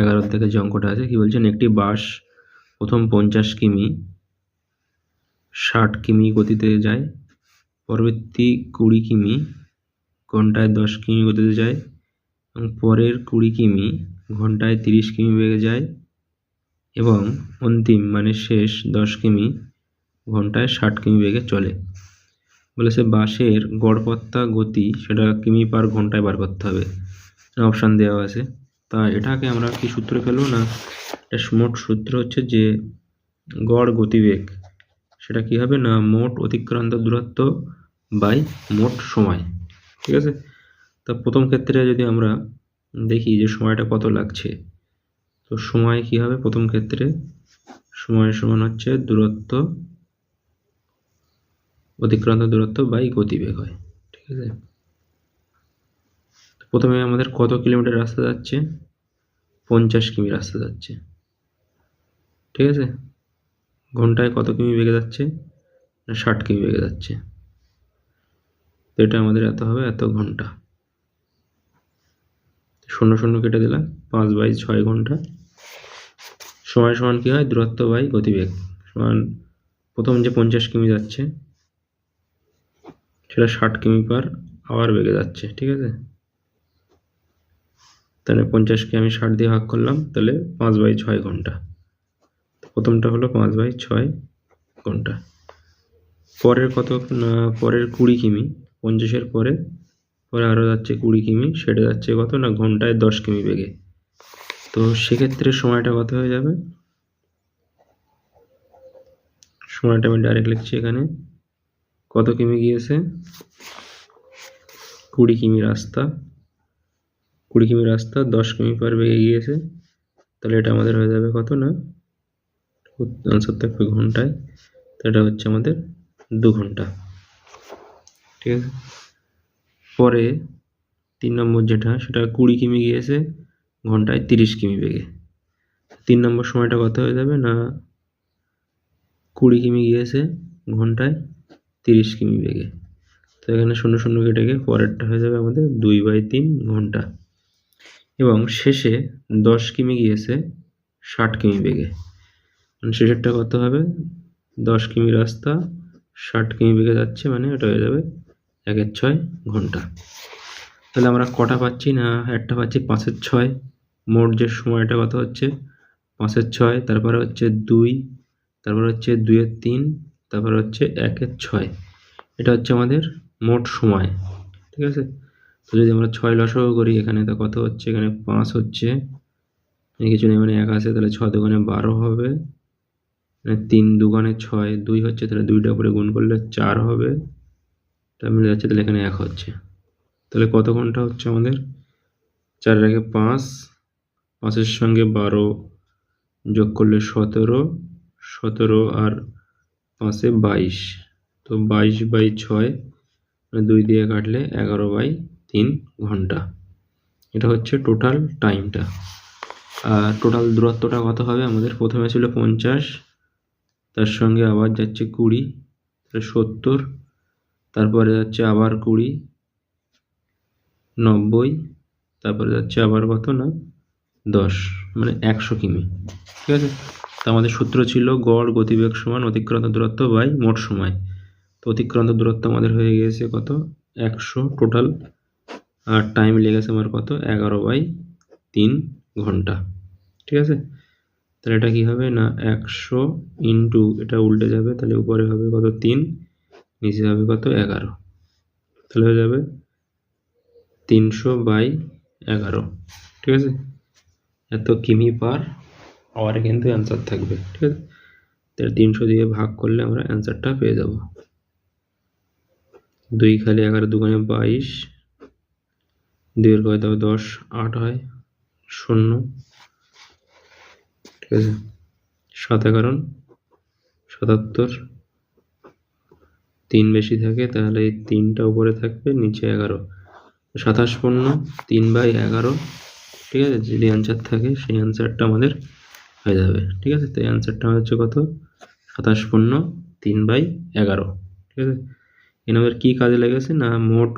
এগারোর থেকে যে অঙ্কটা আছে, কি বলছেন? একটি বাস প্রথম পঞ্চাশ কিমি, ষাট কিমি গতিতে যায়, পরবর্তী কুড়ি কিমি ঘন্টায় দশ কিমি গতিতে যায়, এবং পরের কুড়ি কিমি ঘন্টায় তিরিশ কিমি বেগে যায়, এবং অন্তিম মানে শেষ দশ কিমি ঘন্টায় ষাট কিমি বেগে চলে। বলেছে বাসের গড়পত্তা গতি সেটা কিমি পার ঘন্টায় বার করতে হবে। অপশান দেওয়া আছে। তা এটাকে আমরা কি সূত্রে ফেলব না? এটা মোট সূত্র হচ্ছে যে গড় গতিবেগ। সেটা কি হবে না? মোট অতিক্রান্ত দূরত্ব বাই মোট সময়। ঠিক আছে? তা প্রথম ক্ষেত্রে যদি আমরা দেখি যে সময়টা কত লাগছে, তো সময় কি হবে? প্রথম ক্ষেত্রে সময় সমান হচ্ছে দূরত্ব, অতিক্রান্ত দূরত্ব বাই গতিবেগ হয়। ঠিক আছে? প্রথমে আমাদের কত কিলোমিটার রাস্তা যাচ্ছে? পঞ্চাশ কিমি রাস্তা যাচ্ছে। ঠিক আছে? ঘন্টায় কত কিমি বেগে যাচ্ছে? না, ষাট কিমি বেগে যাচ্ছে। তো এটা আমাদের এত হবে, এত ঘণ্টা। শূন্য শূন্য কেটে দিলাম, পাঁচ বাই ছয় ঘণ্টা। সময় সমান কী হয়? দূরত্ব বাই গতিবেগ। সমান প্রথম যে পঞ্চাশ কিমি যাচ্ছে, সেটা ষাট কিমি পার আওয়ার বেগে যাচ্ছে। ঠিক আছে? তাহলে পঞ্চাশকে আমি ষাট দিয়ে ভাগ করলাম, তাহলে পাঁচ বাই ছয় ঘণ্টা। প্রথমটা হলো পাঁচ বাই ছয় ঘণ্টা। পরের কত, না, পরের কুড়ি কিমি, পঞ্চাশের পরে পরে আরও যাচ্ছে কুড়ি কিমি, সেটা যাচ্ছে কত, না, ঘন্টায় দশ কিমি বেগে। তো সেক্ষেত্রে সময়টা কত হয়ে যাবে? সময়টা আমি ডাইরেক্ট লিখছি এখানে। কত কিমি গিয়েছে? কুড়ি কিমি রাস্তা। কুড়ি কিমি রাস্তা, দশ কিমি পার বেগে গিয়েছে। তাহলে এটা আমাদের হয়ে যাবে কত না? আনসার থাকবে ঘন্টায়। তো এটা হচ্ছে আমাদের দু ঘণ্টা। ঠিক আছে? পরে তিন নম্বর যেটা, সেটা কুড়ি কিমি গিয়েছে, ঘন্টায় তিরিশ কিমি বেগে। তিন নম্বর সময়টা কত হয়ে যাবে না? কুড়ি কিমি গিয়েছে, ঘন্টায় তিরিশ কিমি বেগে। তো এখানে শূন্য শূন্য কেটে পরেরটা হয়ে যাবে আমাদের দুই বাই তিন ঘণ্টা। এবং শেষে দশ কিমি গিয়েছে ষাট কিমি বেগে। মানে শেষেরটা কত হবে? দশ কিমি রাস্তা, ষাট কিমি বেগে যাচ্ছে মানে এটা হয়ে যাবে একের ছয় ঘণ্টা। তাহলে আমরা কটা পাচ্ছি না? একটা পাচ্ছি পাঁচের ছয়। মোট যে সময়টা কত হচ্ছে? পাঁচের ছয়, তারপরে হচ্ছে দুই, তারপর হচ্ছে দুইয়ের তিন, তারপর হচ্ছে একের ছয়। এটা হচ্ছে আমাদের মোট সময়, ঠিক আছে? তো যদি আমরা ছয় লসও করি, এখানে তা কত হচ্ছে? এখানে পাঁচ হচ্ছে। কিছু নেই মানে এক আছে, তাহলে ছ দোকানে বারো হবে। মানে তিন দুগানে ছয়, দুই হচ্ছে, তাহলে দুইটা করে গুণ করলে চার হবে। তা মিলে যাচ্ছে, তাহলে এখানে এক হচ্ছে। তাহলে কত ঘণ্টা হচ্ছে আমাদের? চার আগে পাঁচ, পাঁচের সঙ্গে বারো যোগ করলে সতেরো সতেরো আর পাঁচে বাইশ। তো বাইশ বাই ছয় মানে দুই দিয়ে কাটলে এগারো বাই তিন ঘণ্টা। এটা হচ্ছে টোটাল টাইমটা আর টোটাল দূরত্বটা কত হবে? আমাদের প্রথমে ছিল পঞ্চাশ, তার সঙ্গে আবার যাচ্ছে কুড়ি সত্তর, তারপরে যাচ্ছে আবার কুড়ি, নব্বই, তারপরে যাচ্ছে আবার কত না? দশ মানে একশো কিমি। ঠিক আছে? তো আমাদের সূত্র ছিল গড়, গতিবেগ সমান, অতিক্রান্ত দূরত্ব বাই মোট সময়। তো অতিক্রান্ত দূরত্ব আমাদের হয়ে গিয়েছে কত? একশো টোটাল আর টাইম লেগেছে আমার কত? এগারো বাই তিন ঘণ্টা। ঠিক আছে? তাহলে এটা কী হবে? না, একশো ইন্টু এটা উল্টে যাবে, তাহলে উপরে হবে কত? তিন, নিচে হবে কত? এগারো। তাহলে হয়ে যাবে তিনশো বাই এগারো। ঠিক আছে? এত কিমি পার আওয়ারে কিন্তু অ্যান্সার থাকবে। ঠিক আছে? তাহলে তিনশো দিয়ে ভাগ করলে আমরা অ্যান্সারটা পেয়ে যাব। দুই খালি এগারো, দুগুণে বাইশ দুইয়ের কয় তবে দশ, আট হয়, শূন্য। ঠিক আছে? সাত এগারো, সাতাত্তর। তিন বেশি থাকে, তাহলে এই তিনটা উপরে থাকবে, নিচে এগারো। সাতাশ পূর্ণ, তিন বাই এগারো। ঠিক আছে? যদি অ্যান্সার থাকে, সেই অ্যান্সারটা আমাদের হয়ে যাবে। ঠিক আছে? তো অ্যান্সারটা হচ্ছে কত? সাতাশ পূর্ণ, তিন বাই এগারো। ঠিক আছে? এখানে আমাদের কী কাজে লেগেছে? না, মোট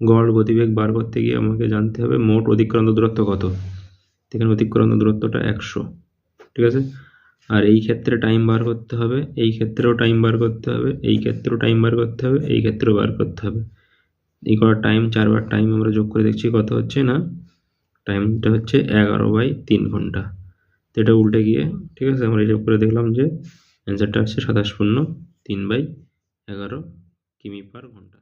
গড়, গতিবেগ বার করতে গিয়ে আমাকে জানতে হবে মোট অতিক্রান্ত দূরত্ব কত। এখানে অতিক্রান্ত দূরত্বটা একশো, ঠিক আছে? আর এই ক্ষেত্রে টাইম বার করতে হবে, এই ক্ষেত্রেও টাইম বার করতে হবে, এই ক্ষেত্রেও টাইম বার করতে হবে, এই ক্ষেত্রেও বার করতে হবে। এই করার টাইম চারবার টাইম আমরা যোগ করে দেখছি কত হচ্ছে না? টাইমটা হচ্ছে এগারো বাই তিন ঘণ্টা। তো এটা উল্টে গিয়ে, ঠিক আছে? আমরা হিসাব করে দেখলাম যে অ্যান্সারটা আসছে সাতাশ পূর্ণ তিন বাই এগারো কিমি পার ঘণ্টা।